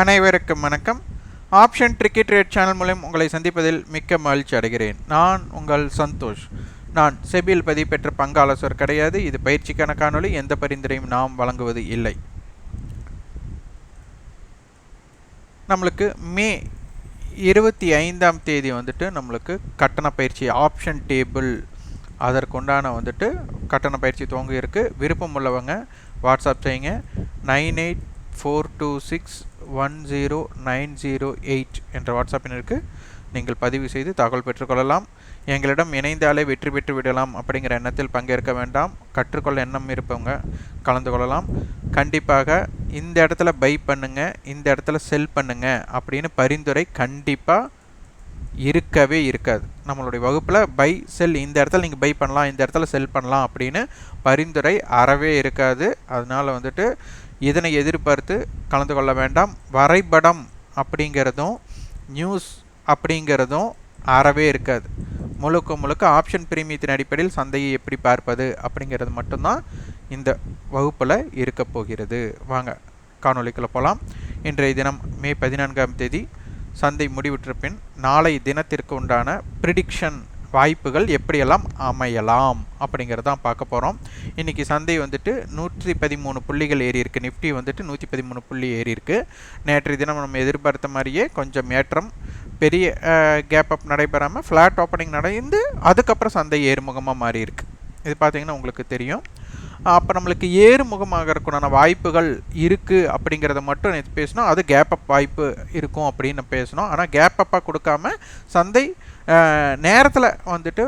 அனைவருக்கும் வணக்கம். Option cricket rate channel மூலம் உங்களை சந்திப்பதில் மிக்க மகிழ்ச்சி அடைகிறேன். நான் உங்கள் சந்தோஷ். நான் செபியில் பதிவு பெற்ற பங்கு கிடையாது. இது பயிற்சிக்கான காணொலி எந்த பரிந்துரையும் நாம் வழங்குவது இல்லை. நம்மளுக்கு மே இருபத்தி ஐந்தாம் தேதி வந்துட்டு நம்மளுக்கு கட்டண பயிற்சி ஆப்ஷன் டேபிள் அதற்குண்டான வந்துட்டு கட்டண பயிற்சி துவங்க இருக்குது விருப்பம் உள்ளவங்க வாட்ஸ்அப் செய்யுங்க. Nine eight four two six one zero nine zero eight என்ற வாட்ஸ்அப் எண்ணிற்கு நீங்கள் பதிவு செய்து தகவல் பெற்றுக்கொள்ளலாம். எங்களிடம் இணைந்தாலே வெற்றி பெற்று விடலாம் அப்படிங்கிற எண்ணத்தில் பங்கேற்க வேண்டாம். கற்றுக்கொள்ள எண்ணம் இருப்பவங்க கலந்து கொள்ளலாம். கண்டிப்பாக இந்த இடத்துல பை பண்ணுங்கள் இந்த இடத்துல செல் பண்ணுங்கள் அப்படின்னு பரிந்துரை கண்டிப்பாக இருக்கவே இருக்காது. நம்மளுடைய வகுப்பில் பை செல் இந்த இடத்துல நீங்கள் பை பண்ணலாம் இந்த இடத்துல செல் பண்ணலாம் அப்படின்னு பரிந்துரை அறவே இருக்காது. அதனால் வந்துட்டு இதனை எதிர்பார்த்து கலந்து கொள்ள வேண்டாம். வரைபடம் அப்படிங்கிறதும் நியூஸ் அப்படிங்கிறதும் அறவே இருக்காது. முழுக்க முழுக்க ஆப்ஷன் பிரீமியத்தின் அடிப்படையில் சந்தையை எப்படி பார்ப்பது அப்படிங்கிறது மட்டும்தான் இந்த வகுப்பில் இருக்க போகிறது. வாங்க காணொலிக்குள்ளே போகலாம் இன்றைய தினம் மே பதினான்காம் தேதி சந்தை முடிவுற்ற பின் நாளை தினத்திற்கு உண்டான ப்ரிடிக்ஷன் வாய்ப்புகள் எப்படியெல்லாம் அமையலாம் அப்படிங்கிறதான் பார்க்க போகிறோம் இன்றைக்கி சந்தை வந்துட்டு நூற்றி பதிமூணு புள்ளிகள் ஏறி இருக்குது நிஃப்டி வந்துட்டு நூற்றி பதிமூணு புள்ளி ஏறி இருக்குது நேற்றைய தினம் நம்ம எதிர்பார்த்த மாதிரியே கொஞ்சம் ஏற்றம் பெரிய கேப் அப் நடைபெறாமல் ஃப்ளாட் ஓப்பனிங் நடந்து அதுக்கப்புறம் சந்தை ஏறுமுகமாக மாறி இருக்குது இது பார்த்தீங்கன்னா உங்களுக்கு தெரியும். அப்போ நம்மளுக்கு ஏறுமுகமாகறதுக்குண்டான வாய்ப்புகள் இருக்குது அப்படிங்கிறத மட்டும் நேற்று பேசணும் அது கேப் அப் வாய்ப்பு இருக்கும் அப்படின்னு பேசணும் ஆனால் கேப் அப்பாக கொடுக்காம சந்தை நேரத்தில் வந்துட்டு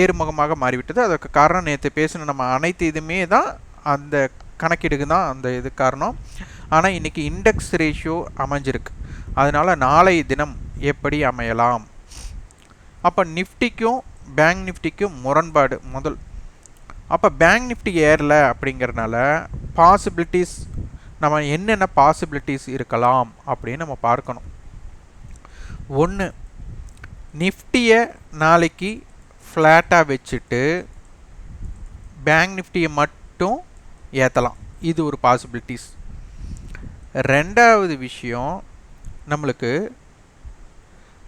ஏறுமுகமாக மாறிவிட்டது. அதற்கு காரணம் நேற்று பேசின நம்ம அனைத்து இதுவுமே தான் அந்த கணக்கீடுக்கு தான் அந்த இது காரணம். ஆனால் இன்றைக்கி இண்டெக்ஸ் ரேஷியோ அமைஞ்சிருக்கு. அதனால் நாளை தினம் எப்படி அமையலாம்? அப்போ நிஃப்டிக்கும் பேங்க் நிஃப்டிக்கும் முரண்பாடு முதல். அப்போ பேங்க் நிஃப்டி ஏறல அப்படிங்கிறனால பாசிபிலிட்டிஸ் நம்ம என்னென்ன பாசிபிலிட்டிஸ் இருக்கலாம் அப்படின்னு நம்ம பார்க்கணும். ஒன்று நிஃப்டியை நாளைக்கு ஃப்ளாட்டாக வச்சுட்டு பேங்க் நிஃப்டியை மட்டும் ஏற்றலாம் இது ஒரு பாசிபிலிட்டிஸ் ரெண்டாவது விஷயம் நம்மளுக்கு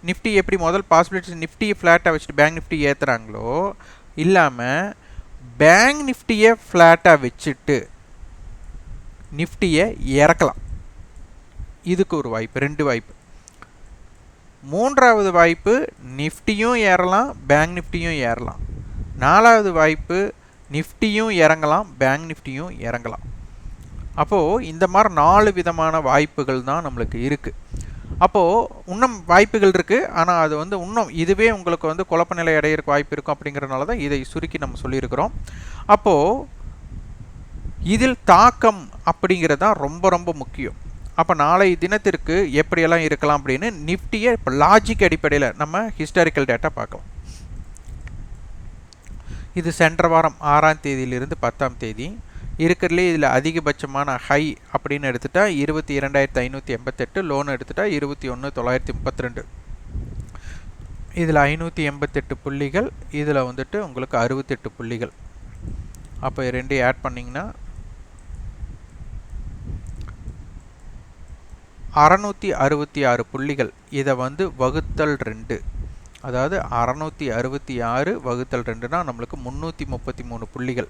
நிஃப்டி எப்படி முதல் பாசிபிலிட்டிஸ் நிஃப்டியை ஃப்ளாட்டாக வச்சுட்டு பேங்க் நிஃப்டி ஏற்றுறாங்களோ இல்லாமல் பேங்க் நிஃப்டியை ஃப்ளாட்டாக வச்சுட்டு நிஃப்டியை இறக்கலாம். இதுக்கு ஒரு வாய்ப்பு ரெண்டு வாய்ப்பு. மூன்றாவது வாய்ப்பு நிஃப்டியும் ஏறலாம் பேங்க் நிஃப்டியும் ஏறலாம். நாலாவது வாய்ப்பு நிஃப்டியும் இறங்கலாம் பேங்க் நிஃப்டியும் இறங்கலாம். அப்போது இந்த மாதிரி நாலு விதமான வாய்ப்புகள் தான் நம்மளுக்கு இருக்குது அப்போது இன்னும் வாய்ப்புகள் இருக்குது ஆனால் அது வந்து இன்னும் இதுவே உங்களுக்கு வந்து குழப்ப நிலை அடையிறக்கு வாய்ப்பு இருக்கும் அப்படிங்கிறனால தான் இதை சுருக்கி நம்ம சொல்லியிருக்கிறோம். அப்போது இதில் தாக்கம் அப்படிங்கிறது தான் ரொம்ப ரொம்ப முக்கியம். அப்போ நாளை தினத்திற்கு எப்படியெல்லாம் இருக்கலாம் அப்படின்னு நிஃப்டியை இப்போ லாஜிக் அடிப்படையில் நம்ம ஹிஸ்டாரிக்கல் டேட்டா பார்க்கலாம். இது சென்ற வாரம் ஆறாம் தேதியிலிருந்து பத்தாம் தேதி. இருக்கிறதுலே இதில் அதிகபட்சமான ஹை அப்படின்னு எடுத்துட்டா இருபத்தி இரண்டாயிரத்தி ஐநூற்றி எண்பத்தெட்டு லோன் எடுத்துட்டா இருபத்தி ஒன்று தொள்ளாயிரத்தி முப்பத்தி ரெண்டு இதில் ஐநூற்றி எண்பத்தெட்டு புள்ளிகள் இதில் வந்துட்டு உங்களுக்கு அறுபத்தெட்டு புள்ளிகள். அப்போ ரெண்டையும் ஆட் பண்ணிங்கன்னா அறநூற்றி அறுபத்தி ஆறு புள்ளிகள். இதை வந்து வகுத்தல் ரெண்டு. அதாவது அறநூற்றி அறுபத்தி ஆறு வகுத்தல் ரெண்டுனா நம்மளுக்கு முந்நூற்றி முப்பத்தி மூணு புள்ளிகள்.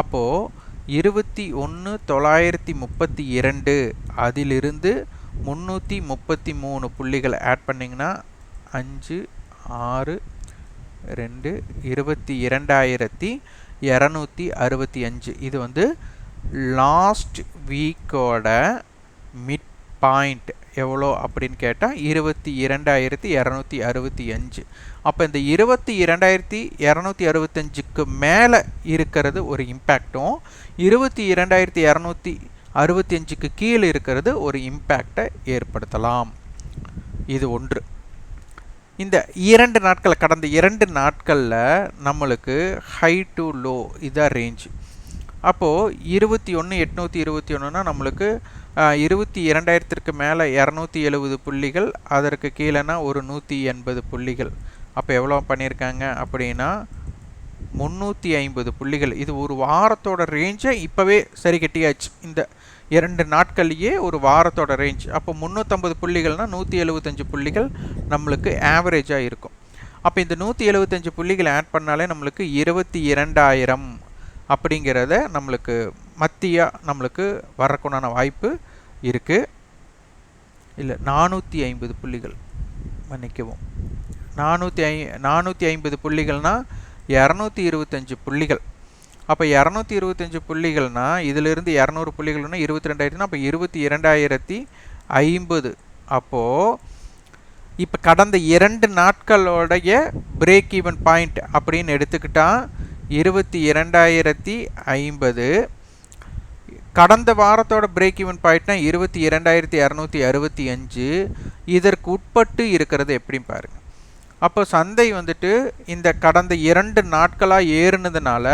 அப்போது இருபத்தி ஒன்று தொள்ளாயிரத்தி முப்பத்தி இரண்டு அதிலிருந்து முந்நூற்றி முப்பத்தி மூணு புள்ளிகள் ஆட் பண்ணிங்கன்னா அஞ்சு ஆறு ரெண்டு இருபத்தி இரண்டாயிரத்தி இரநூத்தி அறுபத்தி அஞ்சு. இது வந்து லாஸ்ட் வீக்கோட மிட் பாயிண்ட் எவ்வளோ அப்படின்னு கேட்டால் இருபத்தி இரண்டாயிரத்தி இரநூத்தி அறுபத்தி அஞ்சு. அப்போ இந்த இருபத்தி இரண்டாயிரத்தி இரநூத்தி அறுபத்தஞ்சுக்கு மேலே இருக்கிறது ஒரு இம்பேக்டும் இருபத்தி இரண்டாயிரத்தி இரநூத்தி அறுபத்தி அஞ்சுக்கு கீழே இருக்கிறது ஒரு இம்பேக்டை ஏற்படுத்தலாம். இது ஒன்று. இந்த இரண்டு நாட்களை கடந்த இரண்டு நாட்களில் நம்மளுக்கு ஹை டு லோ இதான் ரேஞ்சு அப்போது இருபத்தி ஒன்று எட்நூற்றி இருபத்தி ஒன்றுனா நம்மளுக்கு இருபத்தி இரண்டாயிரத்திற்கு மேலே இரநூத்தி எழுபது புள்ளிகள் அதற்கு கீழேனா ஒரு நூற்றி எண்பது புள்ளிகள். அப்போ எவ்வளோ பண்ணியிருக்காங்க அப்படின்னா முந்நூற்றி ஐம்பது புள்ளிகள். இது ஒரு வாரத்தோட ரேஞ்சை இப்போவே சரி கட்டியாச்சு. இந்த இரண்டு நாட்கள்லேயே ஒரு வாரத்தோட ரேஞ்ச் அப்போ முந்நூற்றம்பது புள்ளிகள்னால் நூற்றி எழுபத்தஞ்சு புள்ளிகள் நம்மளுக்கு ஆவரேஜாக இருக்கும். அப்போ இந்த நூற்றி எழுபத்தஞ்சு புள்ளிகள் ஆட் பண்ணாலே நம்மளுக்கு இருபத்தி இரண்டாயிரம் அப்படிங்கிறத நம்மளுக்கு மத்தியாக நம்மளுக்கு வரக்குண்டான வாய்ப்பு இருக்குது இல்லை நானூற்றி ஐம்பது புள்ளிகள் மன்னிக்கவும். நானூற்றி ஐ நானூற்றி ஐம்பது புள்ளிகள்னால் இரநூத்தி இருபத்தஞ்சி புள்ளிகள். அப்போ இரநூத்தி இருபத்தஞ்சி புள்ளிகள்னா இதிலிருந்து இரநூறு புள்ளிகள்னா இருபத்தி ரெண்டாயிரத்துனா அப்போ இருபத்தி இரண்டாயிரத்தி ஐம்பது. அப்போது இப்போ கடந்த இரண்டு நாட்களோடைய பிரேக் ஈவன் பாயிண்ட் அப்படின்னு எடுத்துக்கிட்டால் இருபத்தி இரண்டாயிரத்தி ஐம்பது. கடந்த வாரத்தோட பிரேக் ஈவன் பாயிண்ட்னா இருபத்தி இரண்டாயிரத்தி இரநூத்தி அறுபத்தி அஞ்சு. இதற்கு உட்பட்டு இருக்கிறது எப்படின்னு பாருங்கள் அப்போ சந்தை வந்துட்டு இந்த கடந்த இரண்டு நாட்களாக ஏறுனதுனால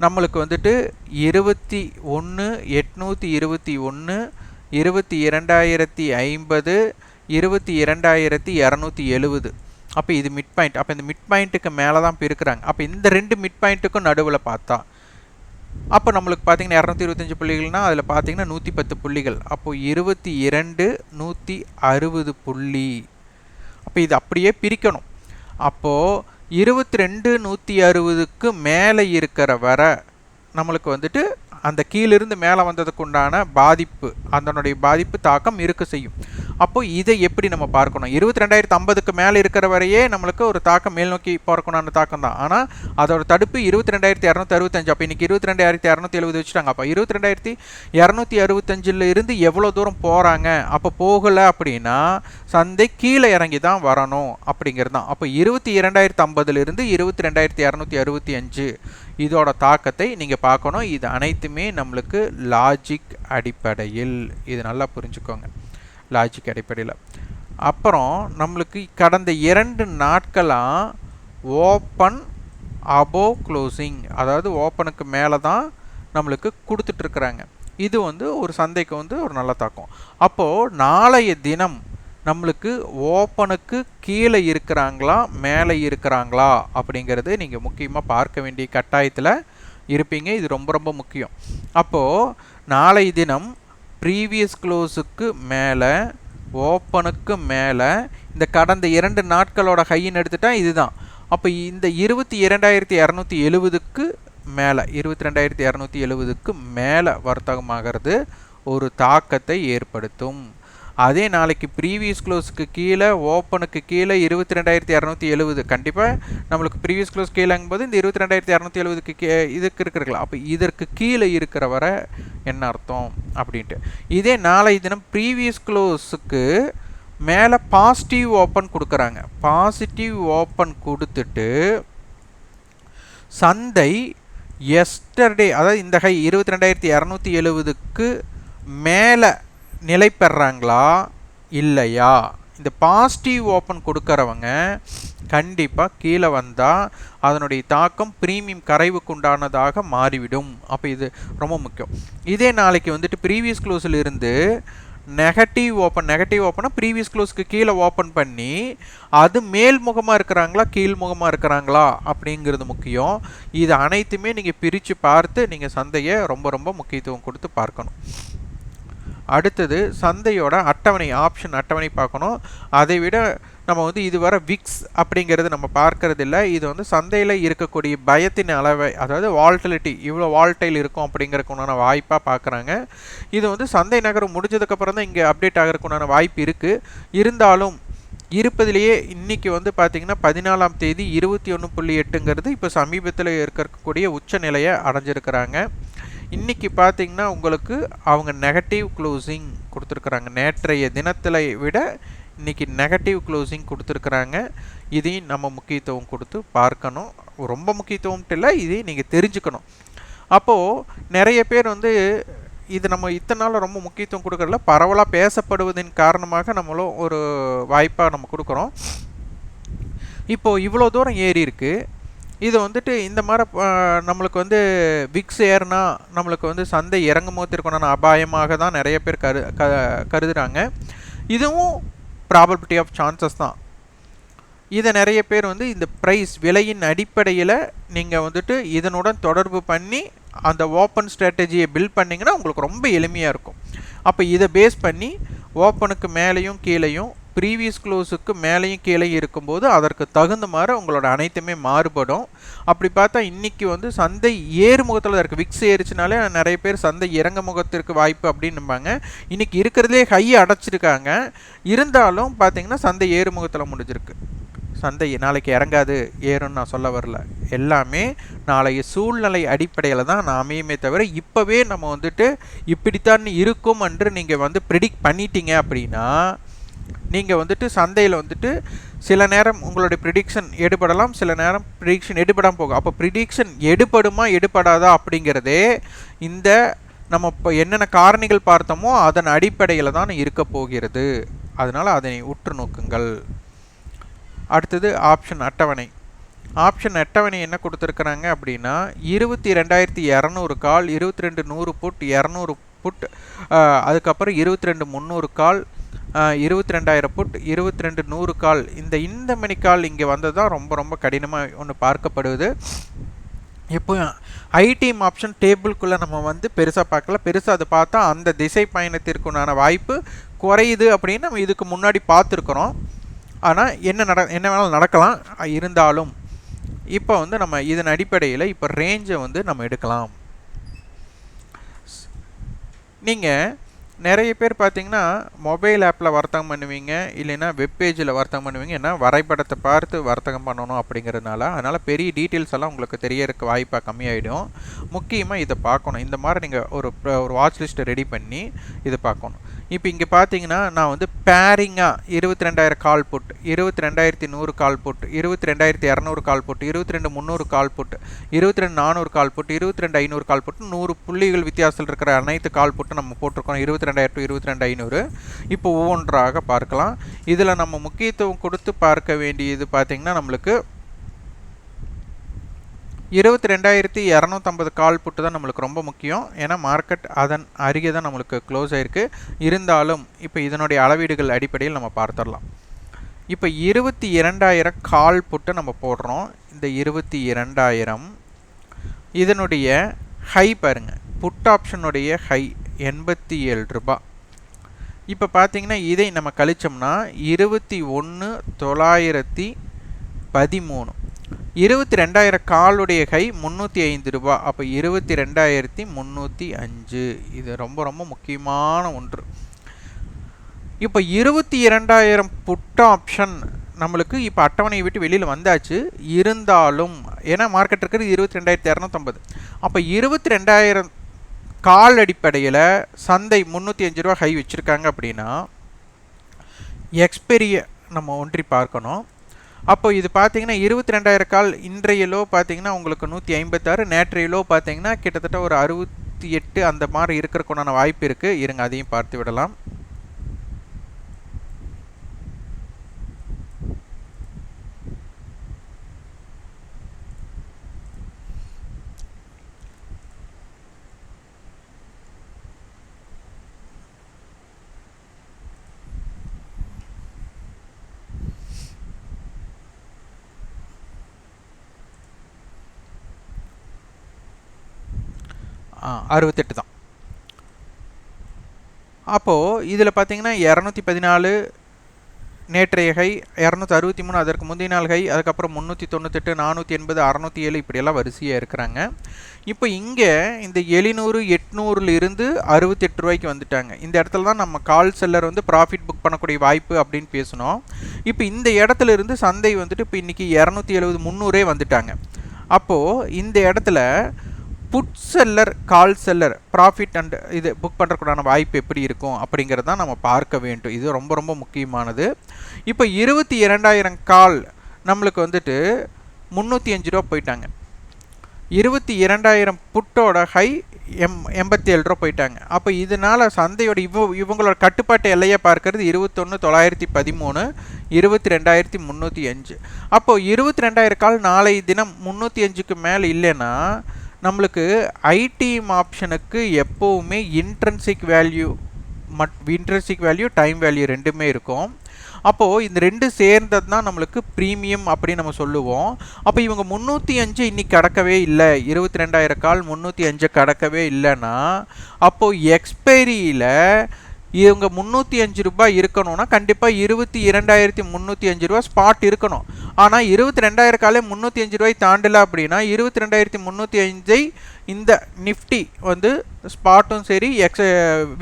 நம்மளுக்கு வந்துட்டு இருபத்தி ஒன்று எட்நூற்றி இருபத்தி ஒன்று இருபத்தி இரண்டாயிரத்தி ஐம்பது இருபத்தி இரண்டாயிரத்தி இரநூத்தி எழுபது. அப்போ இது மிட் பாயிண்ட் அப்போ இந்த மிட் பாயிண்ட்டுக்கு மேலே தான் இருக்கிறாங்க அப்போ இந்த ரெண்டு மிட் பாயிண்ட்டுக்கும் நடுவில் பார்த்தா அப்போ நம்மளுக்கு பார்த்திங்கன்னா இரநூத்தி இருபத்தஞ்சி புள்ளிகள்னால் அதில் பார்த்திங்கன்னா நூற்றி பத்து புள்ளிகள். அப்போது இருபத்தி இரண்டு நூற்றி அறுபது புள்ளி. அப்போ இது அப்படியே பிரிக்கணும். அப்போது இருபத்தி ரெண்டு நூற்றி அறுபதுக்கு மேலே இருக்கிற வர நம்மளுக்கு வந்துட்டு அந்த கீழிருந்து மேலே வந்ததுக்கு உண்டான பாதிப்பு அதனுடைய பாதிப்பு தாக்கம் இருக்க செய்யும். அப்போ இதை எப்படி நம்ம பார்க்கணும்? இருபத்தி ரெண்டாயிரத்து ஐம்பதுக்கு மேலே இருக்கிற வரையே நம்மளுக்கு ஒரு தாக்கம் மேல் நோக்கி போறக்கணும்னு தாக்கம் தான். ஆனால் அதோட தடுப்பு இருபத்தி ரெண்டாயிரத்தி இரநூத்தி அறுபத்தஞ்சு அப்போ இன்றைக்கி இருபத்தி ரெண்டாயிரத்தி இரநூத்தி எழுபது வச்சுட்டாங்க. அப்போ இருபத்தி ரெண்டாயிரத்தி இரநூத்தி அறுபத்தஞ்சில் இருந்து எவ்வளோ தூரம் போகிறாங்க அப்போ போகலை அப்படின்னா சந்தை கீழே இறங்கி தான் வரணும் அப்படிங்கிறது தான். அப்போ இருபத்தி இரண்டாயிரத்து ஐம்பதுலேருந்து இருபத்தி ரெண்டாயிரத்தி இரநூத்தி அறுபத்தி அஞ்சு இதோட தாக்கத்தை நீங்கள் பார்க்கணும். இது அனைத்துமே நம்மளுக்கு லாஜிக் அடிப்படையில். இது நல்லா புரிஞ்சுக்கோங்க. லாஜிக் அடிப்படையில். அப்புறம் நம்மளுக்கு கடந்த இரண்டு நாட்களாக ஓப்பன் அபோவ் க்ளோசிங் அதாவது ஓப்பனுக்கு மேலே தான் நம்மளுக்கு கொடுத்துட்ருக்குறாங்க இது வந்து ஒரு சந்தைக்கு வந்து ஒரு நல்ல தாக்கம். அப்போது நாளைய தினம் நம்மளுக்கு ஓப்பனுக்கு கீழே இருக்கிறாங்களா மேலே இருக்கிறாங்களா அப்படிங்கிறது நீங்கள் முக்கியமாக பார்க்க வேண்டிய கட்டாயத்தில் இருப்பீங்க. இது ரொம்ப ரொம்ப முக்கியம். அப்போது நாளை தினம் ப்ரீவியஸ் க்ளோஸுக்கு மேலே ஓப்பனுக்கு மேலே இந்த கடந்த இரண்டு நாட்களோட ஹையின் எடுத்துட்டால் இதுதான். அப்போ இந்த இருபத்தி இரண்டாயிரத்தி இரநூத்தி எழுபதுக்கு மேலே இருபத்தி ரெண்டாயிரத்தி இரநூத்தி எழுபதுக்கு மேலே வர்த்தகமாகிறது ஒரு தாக்கத்தை ஏற்படுத்தும். அதே நாளைக்கு ப்ரீவியஸ் க்ளோஸுக்கு கீழே ஓப்பனுக்கு கீழே இருபத்தி ரெண்டாயிரத்தி இரநூத்தி எழுபது கண்டிப்பாக நம்மளுக்கு ப்ரீவியஸ் க்ளோஸ் கீழேங்கும்போது இந்த இருபத்தி ரெண்டாயிரத்தி இரநூத்தி எழுபதுக்கு கீ இதுக்கு இருக்கிறக்கலாம் அப்போ இதற்கு கீழே இருக்கிற வர என்ன அர்த்தம்? அப்படின்ட்டு. இதே நாளை தினம் ப்ரீவியஸ் க்ளோஸுக்கு மேலே பாசிட்டிவ் ஓப்பன் கொடுக்குறாங்க. பாசிட்டிவ் ஓப்பன் கொடுத்துட்டு சந்தை எஸ்டர்டே அதாவது இந்த ஹை இருபத்தி ரெண்டாயிரத்தி இரநூத்தி எழுபதுக்கு மேலே நிலை பெறாங்களா இல்லையா? இந்த பாசிட்டிவ் ஓப்பன் கொடுக்குறவங்க கண்டிப்பாக கீழே வந்தால் அதனுடைய தாக்கம் ப்ரீமியம் கரைவுக்கு உண்டானதாக மாறிவிடும். அப்போ இது ரொம்ப முக்கியம். இதே நாளைக்கு வந்துட்டு ப்ரீவியஸ் க்ளோஸில் இருந்து நெகட்டிவ் ஓப்பன் நெகட்டிவ் ஓப்பனாக ப்ரீவியஸ் க்ளோஸ்க்கு கீழே ஓப்பன் பண்ணி அது மேல் முகமாக இருக்கிறாங்களா கீழ் முகமாக இருக்கிறாங்களா அப்படிங்கிறது முக்கியம். இது அனைத்துமே நீங்கள் பிரித்து பார்த்து நீங்கள் சந்தையை ரொம்ப ரொம்ப முக்கியத்துவம் கொடுத்து பார்க்கணும். அடுத்தது சந்தையோட அட்டவணை ஆப்ஷன் அட்டவணை பார்க்கணும். அதை விட நம்ம வந்து இதுவரை விக்ஸ் அப்படிங்கிறது நம்ம பார்க்கறது இல்லை இது வந்து சந்தையில் இருக்கக்கூடிய பயத்தின் அளவை அதாவது வால்டிலிட்டி இவ்வளோ வால்டைல் இருக்கும் அப்படிங்கிறதுக்குண்டான வாய்ப்பாக பார்க்குறாங்க. இது வந்து சந்தை நகரம் முடிஞ்சதுக்கப்புறம் தான் இங்கே அப்டேட் ஆகிறதுக்குண்டான வாய்ப்பு இருக்குது இருந்தாலும் இருப்பதிலேயே இன்றைக்கி வந்து பார்த்திங்கன்னா பதினாலாம் தேதி இருபத்தி ஒன்று புள்ளி எட்டுங்கிறது இப்போ சமீபத்தில் இருக்கக்கூடிய உச்ச நிலையை அடைஞ்சிருக்கிறாங்க. இன்றைக்கி பார்த்தீங்கன்னா உங்களுக்கு அவங்க நெகட்டிவ் க்ளோசிங் கொடுத்துருக்குறாங்க. நேற்றைய தினத்தில் விட இன்றைக்கி நெகட்டிவ் க்ளோசிங் கொடுத்துருக்குறாங்க. இதையும் நம்ம முக்கியத்துவம் கொடுத்து பார்க்கணும். ரொம்ப முக்கியத்துவம்ட்டு இல்லை இதையும் நீங்கள் தெரிஞ்சுக்கணும். அப்போது நிறைய பேர் வந்து இது நம்ம இத்தனை நாள் ரொம்ப முக்கியத்துவம் கொடுக்கறதுல பரவலாக பேசப்படுவதன் காரணமாக நம்மளும் ஒரு வாய்ப்பாக நம்ம கொடுக்குறோம். இப்போது இவ்வளோ தூரம் ஏறி இருக்குது இது வந்துட்டு இந்த மாதிரி நம்மளுக்கு வந்து விக்ஸ் ஏறுனா நம்மளுக்கு வந்து சந்தை இறங்கும் போது இருக்கணும்னு அபாயமாக தான் நிறைய பேர் கரு க கருதுகிறாங்க இதுவும் ப்ராபபிலிட்டி ஆஃப் சான்சஸ் தான். இதை நிறைய பேர் வந்து இந்த ப்ரைஸ் விலையின் அடிப்படையில் நீங்கள் வந்துட்டு இதனுடன் தொடர்பு பண்ணி அந்த ஓப்பன் ஸ்ட்ராட்டஜியை பில்ட் பண்ணிங்கன்னா உங்களுக்கு ரொம்ப எளிமையாக இருக்கும். அப்போ இதை பேஸ் பண்ணி ஓப்பனுக்கு மேலேயும் கீழேயும் ப்ரீவியஸ் க்ளோஸுக்கு மேலேயும் கீழே இருக்கும்போது அதற்கு தகுந்த மாதிரி உங்களோட அனைத்துமே மாறுபடும். அப்படி பார்த்தா இன்றைக்கி வந்து சந்தை ஏறு முகத்தில் தான் இருக்குது விக்ஸ் ஏறிச்சினாலே நிறைய பேர் சந்தை இறங்க முகத்திற்கு வாய்ப்பு அப்படின்னுபாங்க இன்றைக்கி இருக்கிறதுலே ஹை அடைச்சிருக்காங்க. இருந்தாலும் பார்த்தீங்கன்னா சந்தை ஏறு முகத்தில் முடிஞ்சிருக்கு. சந்தை நாளைக்கு இறங்காது ஏறும்னு நான் சொல்ல வரல. எல்லாமே நாளைய சூழ்நிலை அடிப்படையில் தான் நான் அமையுமே தவிர இப்போவே நம்ம வந்துட்டு இப்படித்தான் இருக்கும் என்று நீங்கள் வந்து ப்ரிடிக்ட் பண்ணிட்டீங்க அப்படின்னா நீங்கள் வந்துட்டு சந்தையில் வந்துட்டு சில நேரம் உங்களுடைய ப்ரிடிக்ஷன் எடுபடலாம் சில நேரம் ப்ரிடிக்ஷன் எடுபடாமல் போகும். அப்போ ப்ரிடிக்ஷன் எடுபடுமா எடுபடாதா அப்படிங்கிறதே இந்த நம்ம இப்போ என்னென்ன காரணிகள் பார்த்தோமோ அதன் அடிப்படையில் தான் இருக்க போகிறது. அதனால் அதனை உற்று நோக்குங்கள். அடுத்தது ஆப்ஷன் அட்டவணை. ஆப்ஷன் அட்டவணை என்ன கொடுத்துருக்குறாங்க அப்படின்னா இருபத்தி ரெண்டாயிரத்தி இரநூறு கால் இருபத்தி ரெண்டு நூறு புட் இரநூறு புட் அதுக்கப்புறம் இருபத்தி ரெண்டு முந்நூறு கால் இருபத்தி ரெண்டாயிரம் புட் இருபத்தி ரெண்டு நூறு கால். இந்த இந்த மணி கால் இங்கே வந்தது தான் ரொம்ப ரொம்ப கடினமாக ஒன்று பார்க்கப்படுவது இப்போ ஐடிஎம் ஆப்ஷன் டேபிள்குள்ளே நம்ம வந்து பெருசாக பார்க்கல. பெருசாக அதை பார்த்தா அந்த திசை பயணத்திற்குண்டான வாய்ப்பு குறையுது அப்படின்னு நம்ம இதுக்கு முன்னாடி பார்த்துருக்குறோம். ஆனால் என்ன நட என்ன வேணாலும் நடக்கலாம். இருந்தாலும் இப்போ வந்து நம்ம இதன் அடிப்படையில் இப்போ ரேஞ்சை வந்து நம்ம எடுக்கலாம். நீங்கள் நிறைய பேர் பார்த்தீங்கன்னா மொபைல் ஆப்பில் வர்த்தகம் பண்ணுவீங்க இல்லைன்னா வெப்பேஜில் வர்த்தகம் பண்ணுவீங்க. ஏன்னா வரைபடத்தை பார்த்து வர்த்தகம் பண்ணணும் அப்படிங்கிறதுனால அதனால் பெரிய டீட்டெயில்ஸ் எல்லாம் உங்களுக்கு தெரியறதுக்கு வாய்ப்பாக கம்மியாயிடும். முக்கியமாக இதை பார்க்கணும். இந்த மாதிரி நீங்கள் ஒரு ஒரு வாட்ச் லிஸ்ட்டை ரெடி பண்ணி இதை பார்க்கணும். இப்போ இங்கே பார்த்தீங்கன்னா நான் வந்து பேரிங்காக இருபத்தி ரெண்டாயிரம் கால் போட்டு இருபத்தி ரெண்டாயிரத்தி நூறு கால் போட்டு இருபத்தி ரெண்டாயிரத்தி இரநூறு கால் போட்டு இருபத்தி ரெண்டு முந்நூறு கால் போட்டு இருபத்தி ரெண்டு நானூறு கால் போட்டு இருபத்தி ரெண்டு ஐநூறு கால் போட்டு நூறு புள்ளிகள் வித்தியாசத்தில் இருக்கிற அனைத்து கால் போட்டு நம்ம போட்டிருக்கோம். இருபத்தி ரெண்டாயிரம் டு இருபத்தி ரெண்டு ஐநூறு. இப்போ ஒவ்வொன்றாக பார்க்கலாம். இதில் நம்ம முக்கியத்துவம் கொடுத்து பார்க்க வேண்டியது பார்த்திங்கன்னா நம்மளுக்கு இருபத்தி ரெண்டாயிரத்தி இரநூத்தம்பது கால் புட்டு தான் நம்மளுக்கு ரொம்ப முக்கியம். ஏன்னா மார்க்கெட் அதன் அருகே தான் நம்மளுக்கு க்ளோஸ் ஆகிருக்கு இருந்தாலும் இப்போ இதனுடைய அளவீடுகள் அடிப்படையில் நம்ம பார்த்துடலாம். இப்போ இருபத்தி இரண்டாயிரம் கால் புட்டு நம்ம போடுறோம். இந்த இருபத்தி இரண்டாயிரம் இதனுடைய ஹை பாருங்கள் புட் ஆப்ஷனுடைய ஹை எண்பத்தி ஏழு ரூபா. இப்போ பார்த்தீங்கன்னா இதை நம்ம கழிச்சோம்னா இருபத்தி ஒன்று தொள்ளாயிரத்தி பதிமூணு. இருபத்தி ரெண்டாயிரம் காலுடைய கை முந்நூற்றி ஐந்து ரூபா. அப்போ இருபத்தி ரெண்டாயிரத்தி முந்நூற்றி அஞ்சு. இது ரொம்ப ரொம்ப முக்கியமான ஒன்று. இப்போ இருபத்தி இரண்டாயிரம் புட் ஆப்ஷன் நம்மளுக்கு இப்போ அட்டவணையை விட்டு வெளியில் வந்தாச்சு. இருந்தாலும் ஏன்னா மார்க்கெட் இருக்கிறது இருபத்தி ரெண்டாயிரத்தி இரநூத்தம்பது அப்போ இருபத்தி ரெண்டாயிரம் கால் அடிப்படையில் சந்தை முந்நூற்றி அஞ்சு ரூபா ஹை வச்சுருக்காங்க அப்படின்னா எக்ஸ்பெரிய நம்ம ஒன்றி பார்க்கணும். அப்போ இது பார்த்தீங்கன்னா இருபத்தி ரெண்டாயிரம் கால் இன்றைய லோ பார்த்தீங்கன்னா உங்களுக்கு நூற்றி ஐம்பத்தாறு நேற்றைய லோ பார்த்தீங்கன்னா கிட்டத்தட்ட ஒரு அறுபத்தி எட்டு அந்த மாதிரி இருக்கிறக்குண்டான வாய்ப்பு இருக்குது இருங்க அதையும் பார்த்து விடலாம். அறுபத்தெட்டு தான். அப்போது இதில் பார்த்தீங்கன்னா இரநூத்தி பதினாலு நேற்றைய ஹை இரநூத்தி அறுபத்தி மூணு அதற்கு முந்தைய நாள் ஹை அதுக்கப்புறம் முந்நூற்றி தொண்ணூத்தெட்டு நானூற்றி எண்பது அறநூற்றி ஏழு இப்படியெல்லாம் வரிசையாக இருக்கிறாங்க. இப்போ இங்கே இந்த எழுநூறு எட்நூறுலேருந்து அறுபத்தெட்டு ரூபாய்க்கு வந்துட்டாங்க. இந்த இடத்துல தான் நம்ம கால் செல்லர் வந்து ப்ராஃபிட் புக் பண்ணக்கூடிய வாய்ப்பு அப்படின்னு பேசணும் இப்போ இந்த இடத்துல இருந்து சந்தை வந்துட்டு இப்போ இன்றைக்கி இரநூத்தி எழுபது முந்நூறே வந்துட்டாங்க. அப்போது இந்த இடத்துல put seller call seller profit and இது புக் பண்ணுறதுக்குண்டான வாய்ப்பு எப்படி இருக்கும் அப்படிங்கிறது தான் நம்ம பார்க்க வேண்டும். இது ரொம்ப ரொம்ப முக்கியமானது. இப்போ இருபத்தி இரண்டாயிரம் கால் நம்மளுக்கு வந்துட்டு முந்நூற்றி அஞ்சு ரூபா போயிட்டாங்க. இருபத்தி இரண்டாயிரம் புட்டோட ஹை எம் எண்பத்தி ஏழு ரூபா போயிட்டாங்க. அப்போ இதனால் சந்தையோட இவ இவங்களோட கட்டுப்பாட்டு எல்லையை பார்க்கறது இருபத்தொன்று தொள்ளாயிரத்தி பதிமூணு இருபத்தி ரெண்டாயிரத்தி முந்நூற்றி அஞ்சு அப்போது இருபத்தி ரெண்டாயிரம் கால் நாளை தினம் முந்நூற்றி அஞ்சுக்கு மேலே இல்லைன்னா நம்மளுக்கு ஐடிஎம் ஆப்ஷனுக்கு எப்போவுமே இன்ட்ரன்சிக் வேல்யூ மட் இன்ட்ரென்சிக் வேல்யூ டைம் வேல்யூ ரெண்டுமே இருக்கும். அப்போது இந்த ரெண்டு சேர்ந்தது தான் நம்மளுக்கு ப்ரீமியம் அப்படின்னு நம்ம சொல்லுவோம். அப்போ இவங்க முந்நூற்றி அஞ்சு இன்னைக்கு கடக்கவே இல்லை. இருபத்தி ரெண்டாயிரம் கால் முந்நூற்றி அஞ்சு கடக்கவே இல்லைன்னா அப்போது எக்ஸ்பைரியில் இவங்க முந்நூற்றி அஞ்சு ரூபாய் இருக்கணும்னா கண்டிப்பாக இருபத்தி இரண்டாயிரத்தி முந்நூற்றி அஞ்சு ரூபா ஸ்பாட் இருக்கணும். ஆனால் இருபத்தி ரெண்டாயிரம் காலே முந்நூற்றி அஞ்சு ரூபாய் தாண்டல அப்படின்னா இருபத்தி ரெண்டாயிரத்தி முந்நூற்றி அஞ்சை இந்த நிஃப்டி வந்து ஸ்பாட்டும் சரி எக்ஸ்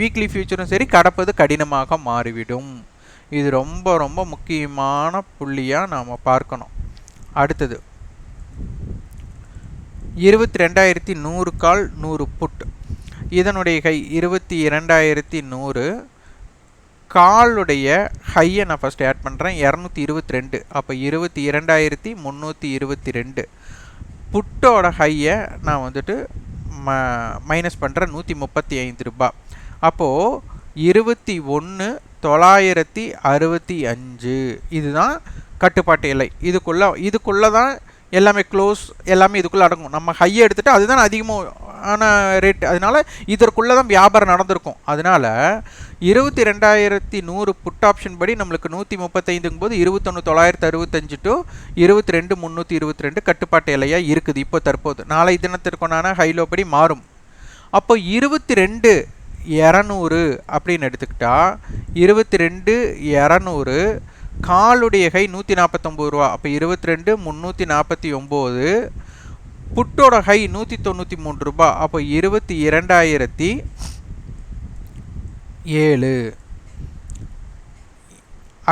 வீக்லி ஃபியூச்சரும் சரி கடப்பது கடினமாக மாறிவிடும். இது ரொம்ப ரொம்ப முக்கியமான புள்ளியாக நாம் பார்க்கணும். அடுத்தது. இருபத்தி ரெண்டாயிரத்தி நூறு கால் நூறு புட் இதனுடைய ஹை இருபத்தி இரண்டாயிரத்தி நூறு. காலுடைய ஹையை நான் ஃபஸ்ட் ஆட் பண்ணுறேன் இரநூத்தி இருபத்தி ரெண்டு அப்போ இருபத்தி இரண்டாயிரத்தி முந்நூற்றி இருபத்தி ரெண்டு புட்டோட ஹையை நான் வந்துட்டு ம மைனஸ் பண்ணுறேன் நூற்றி முப்பத்தி ஐந்து ரூபாய் அப்போது இருபத்தி ஒன்று தொள்ளாயிரத்தி அறுபத்தி அஞ்சு. இதுதான் கட்டுப்பாட்டு எல்லை. இதுக்குள்ளே இதுக்குள்ளே தான் எல்லாமே க்ளோஸ் எல்லாமே இதுக்குள்ளே அடங்கும். நம்ம ஹையை எடுத்துகிட்டு அதுதான் அதிகமான ரேட் அதனால் இதற்குள்ளே தான் வியாபாரம் நடந்திருக்கும். அதனால் இருபத்தி ரெண்டாயிரத்தி நூறு புட் ஆப்ஷன் படி நம்மளுக்கு நூற்றி முப்பத்தைந்துங்கும் போது இருபத்தொன்று தொள்ளாயிரத்து அறுபத்தஞ்சு டு இருபத்தி ரெண்டு முந்நூற்றி இருபத்தி ரெண்டு கட்டுப்பாட்டு இலையாக இருக்குது இப்போ தற்போது. நாளை தினத்திற்குண்டான ஹைலோ படி மாறும். அப்போ இருபத்தி ரெண்டு இரநூறு அப்படின்னு எடுத்துக்கிட்டால் இருபத்தி ரெண்டு இரநூறு காலுடைய கை நூற்றி நாற்பத்தொம்பது ரூபா. அப்போ இருபத்தி ரெண்டு முந்நூற்றி நாற்பத்தி ஒம்பது புட்டோட ஹை நூற்றி தொண்ணூற்றி மூணு ரூபா. அப்போ இருபத்தி இரண்டாயிரத்தி ஏழு.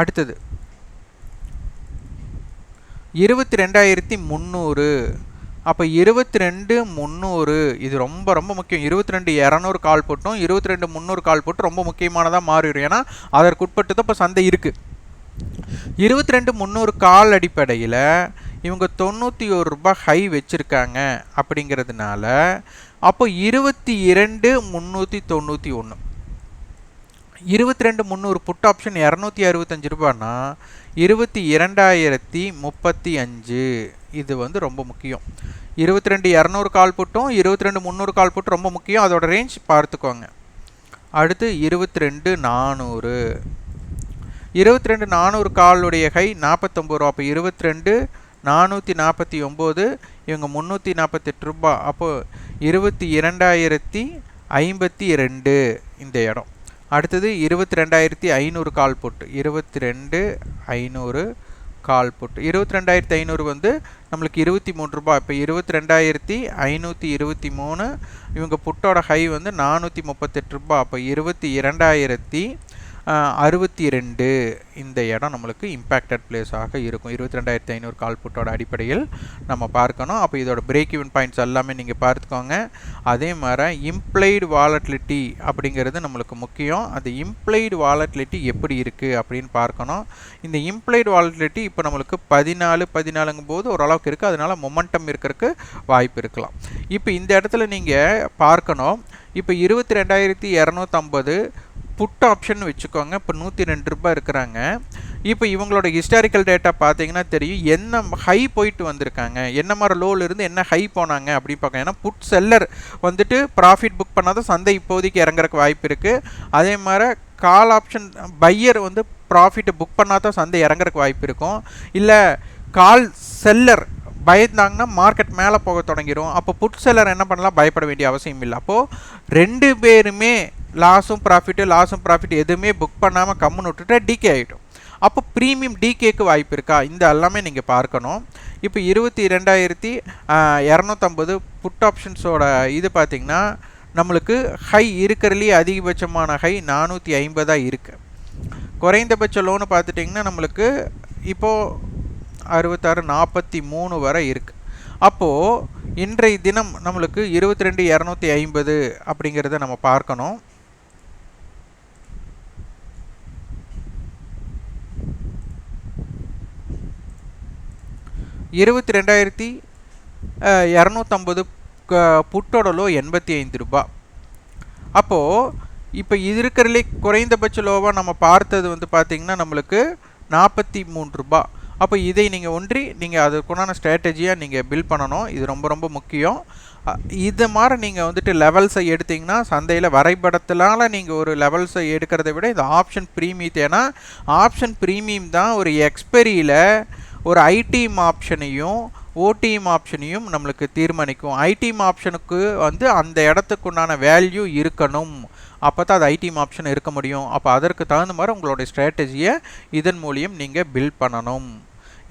அடுத்தது. இருபத்தி ரெண்டாயிரத்தி முந்நூறு அப்போ இருபத்தி ரெண்டு முந்நூறு இது ரொம்ப ரொம்ப முக்கியம். இருபத்தி ரெண்டு இரநூறு கால் போட்டும். இருபத்தி ரெண்டு முந்நூறு கால் போட்டு ரொம்ப முக்கியமானதாக மாறிடும். ஏன்னா அதற்குட்பட்டு தான் இப்போ சந்தை இருக்குது இருபத்தி ரெண்டு முந்நூறு கால் அடிப்படையில் இவங்க தொண்ணூற்றி ஒரு ரூபாய் ஹை வச்சுருக்காங்க அப்படிங்கிறதுனால அப்போ இருபத்தி இரண்டு முந்நூற்றி தொண்ணூற்றி ஒன்று இருபத்தி ரெண்டு முந்நூறு புட் ஆப்ஷன் இரநூத்தி அறுபத்தஞ்சு ரூபான்னா இருபத்தி இரண்டாயிரத்தி முப்பத்தி அஞ்சு இது வந்து ரொம்ப முக்கியம். இருபத்தி ரெண்டு இரநூறு கால் புட்டும் இருபத்தி ரெண்டு முந்நூறு கால் புட்டும் ரொம்ப முக்கியம். அதோட ரேஞ்ச் பார்த்துக்கோங்க. அடுத்து இருபத்தி ரெண்டு நானூறு. இருபத்தி ரெண்டு நானூறு காலுடைய ஹை நாற்பத்தொம்பது ரூபா. அப்போ இருபத்தி ரெண்டு நானூற்றி நாற்பத்தி ஒம்பது இவங்க முந்நூற்றி நாற்பத்தெட்டு ரூபா. அப்போது இருபத்தி இரண்டாயிரத்தி ஐம்பத்தி ரெண்டு இந்த இடம். அடுத்தது இருபத்தி ரெண்டாயிரத்தி ஐநூறு கால் போட்டு. இருபத்தி ரெண்டு ஐநூறு கால் போட்டு. இருபத்தி ரெண்டாயிரத்தி ஐநூறு வந்து நம்மளுக்கு இருபத்தி மூணு ரூபாய் இப்போ இருபத்தி ரெண்டாயிரத்தி ஐநூற்றி இருபத்தி மூணு இவங்க புட்டோட ஹை வந்து நானூற்றி முப்பத்தெட்டு ரூபாய் அப்போ இருபத்தி இரண்டாயிரத்தி அறுபத்தி ரெண்டு இந்த இடம் நம்மளுக்கு இம்பேக்டட் பிளேஸாக இருக்கும். இருபத்தி ரெண்டாயிரத்தி ஐநூறு கால் புட்டோட அடிப்படையில் நம்ம பார்க்கணும். அப்போ இதோட பிரேக் ஈவன் பாயிண்ட்ஸ் எல்லாமே நீங்கள் பார்த்துக்கோங்க. அதே மாதிரி இம்ப்ளைடு வாலட்லிட்டி அப்படிங்கிறது நம்மளுக்கு முக்கியம். அந்த இம்ப்ளைடு வாலட்லிட்டி எப்படி இருக்குது அப்படின்னு பார்க்கணும். இந்த இம்ப்ளைடு வாலட்லிட்டி இப்போ நம்மளுக்கு பதினாலு பதினாலுங்கும் போது ஓரளவுக்கு இருக்குது அதனால் மொமெண்டம் இருக்கிறதுக்கு வாய்ப்பு இருக்கலாம். இப்போ இந்த இடத்துல நீங்கள் பார்க்கணும். இப்போ இருபத்தி ரெண்டாயிரத்தி இரநூத்தம்பது புட் ஆப்ஷன் வச்சுக்கோங்க. இப்போ நூற்றி ரெண்டு ரூபாய் இருக்கிறாங்க. இப்போ இவங்களோட ஹிஸ்டாரிக்கல் டேட்டா பார்த்தீங்கன்னா தெரியும். என்ன ஹை போயிட்டு வந்திருக்காங்க. என்ன மாதிரி லோவில் இருந்து என்ன ஹை போனாங்க அப்படின்னு பார்க்க ஏன்னா புட் செல்லர் வந்துட்டு ப்ராஃபிட் புக் பண்ணாதான் சந்தை இப்போதைக்கு இறங்குறக்கு வாய்ப்பு இருக்குது அதே மாதிரி கால் ஆப்ஷன் பையர் வந்து ப்ராஃபிட்டை புக் பண்ணால் தான் சந்தை இறங்குறக்கு வாய்ப்பு இருக்கும். இல்லை கால் செல்லர் பயந்தாங்கன்னா மார்க்கெட் மேலே போக தொடங்கிடும் அப்போ புட் செல்லர் என்ன பண்ணலாம்? பயப்பட வேண்டிய அவசியம் இல்லை. அப்போது ரெண்டு பேருமே லாஸும் ப்ராஃபிட்டு லாஸும் ப்ராஃபிட் எதுவுமே புக் பண்ணாமல் கம்முன்னு விட்டுட்டு டிகே ஆகிடும் அப்போ ப்ரீமியம் டிகேக்கு வாய்ப்பு இருக்கா? இந்த எல்லாமே நீங்கள் பார்க்கணும். இப்போ இருபத்தி ரெண்டாயிரத்தி இரநூத்தம்பது புட் ஆப்ஷன்ஸோட இது பார்த்திங்கன்னா நம்மளுக்கு ஹை இருக்கிறதுலேயே அதிகபட்சமான ஹை நானூற்றி ஐம்பதாக இருக்குது குறைந்தபட்ச லோனு பார்த்துட்டிங்கன்னா நம்மளுக்கு இப்போது அறுபத்தாறு நாற்பத்தி மூணு வரை இருக்குது அப்போது இன்றைய தினம் நம்மளுக்கு இருபத்தி ரெண்டு இரநூத்தி ஐம்பது அப்படிங்கிறத நம்ம பார்க்கணும். இருபத்தி ரெண்டாயிரத்தி இரநூத்தம்பது புட்டோட லோ எண்பத்தி ஐந்து ரூபா. அப்போது இப்போ இது இருக்கிறதுலே குறைந்தபட்ச லோவாக நம்ம பார்த்தது வந்து பார்த்திங்கன்னா நம்மளுக்கு நாற்பத்தி மூணு ரூபா. அப்போ இதை நீங்கள் ஒன்றி நீங்கள் அதுக்குண்டான ஸ்ட்ராட்டஜியாக நீங்கள் பில்ட் பண்ணணும். இது ரொம்ப ரொம்ப முக்கியம். இது மாதிரி நீங்கள் வந்துட்டு லெவல்ஸை எடுத்தீங்கன்னா சந்தையில் வரைபடத்தினால நீங்கள் ஒரு லெவல்ஸை எடுக்கிறத விட இது ஆப்ஷன் ப்ரீமியம் ஏன்னா ஆப்ஷன் ப்ரீமியம் தான் ஒரு எக்ஸ்பெரியில் ஒரு ஐடிஎம் ஆப்ஷனையும் ஓடிஎம் ஆப்ஷனையும் நம்மளுக்கு தீர்மானிக்கும். ஐடிஎம் ஆப்ஷனுக்கு வந்து அந்த இடத்துக்குண்டான வேல்யூ இருக்கணும். அப்போ தான் அது ஐடிஎம் ஆப்ஷன் இருக்க முடியும். அப்போ அதற்கு தகுந்த மாதிரி உங்களுடைய ஸ்ட்ராட்டஜியை இதன் மூலியம் நீங்கள் பில்ட் பண்ணணும்.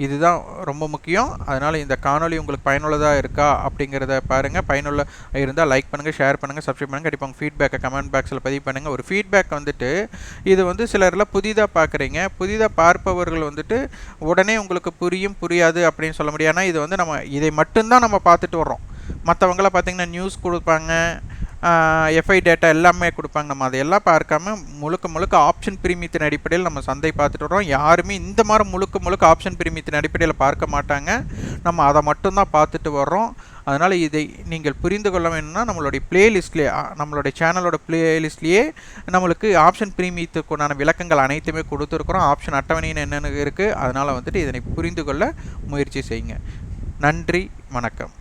இதுதான் ரொம்ப முக்கியம். அதனால் இந்த காணொளி உங்களுக்கு பயனுள்ளதாக இருக்கா அப்படிங்கிறத பாருங்கள் பயனுள்ள இருந்தால் லைக் பண்ணுங்கள் ஷேர் பண்ணுங்கள் சப்ஸ்கிரைப் பண்ணுங்கள் கண்டிப்பாக உங்கள் ஃபீட்பேக்கை கமெண்ட் பாக்ஸில் பதிவு பண்ணுங்கள் ஒரு ஃபீட்பேக் வந்துட்டு இது வந்து சிலரில் புதிதாக பார்க்குறீங்க புதிதாக பார்ப்பவர்கள் வந்துட்டு உடனே உங்களுக்கு புரியும் புரியாது அப்படின்னு சொல்ல முடியாது. ஆனால் இது வந்து நம்ம இதை மட்டும்தான் நம்ம பார்த்துட்டு வர்றோம். மற்றவங்களாம் பார்த்தீங்கன்னா நியூஸ் கொடுப்பாங்க. எஃப்ஐ டேட்டா எல்லாமே கொடுப்பாங்க. நம்ம அதையெல்லாம் பார்க்காம முழுக்க முழுக்க ஆப்ஷன் பிரீமியத்தின் அடிப்படையில் நம்ம சந்தை பார்த்துட்டு வரோம் யாருமே இந்த மாதிரி முழுக்க முழுக்க ஆப்ஷன் பிரீமியத்தின் அடிப்படையில் பார்க்க மாட்டாங்க. நம்ம அதை மட்டும்தான் பார்த்துட்டு வர்றோம். அதனால் இதை நீங்கள் புரிந்து கொள்ள வேணும்னா நம்மளுடைய பிளேலிஸ்ட்லேயே நம்மளுடைய சேனலோட பிளேலிஸ்ட்லேயே நம்மளுக்கு ஆப்ஷன் பிரீமியத்துக்குண்டான விளக்கங்கள் அனைத்துமே கொடுத்துருக்குறோம். ஆப்ஷன் அட்டவணைன்னு என்னென்ன இருக்குது அதனால் வந்துட்டு இதனை புரிந்து கொள்ள முயற்சி செய்யுங்க. நன்றி வணக்கம்.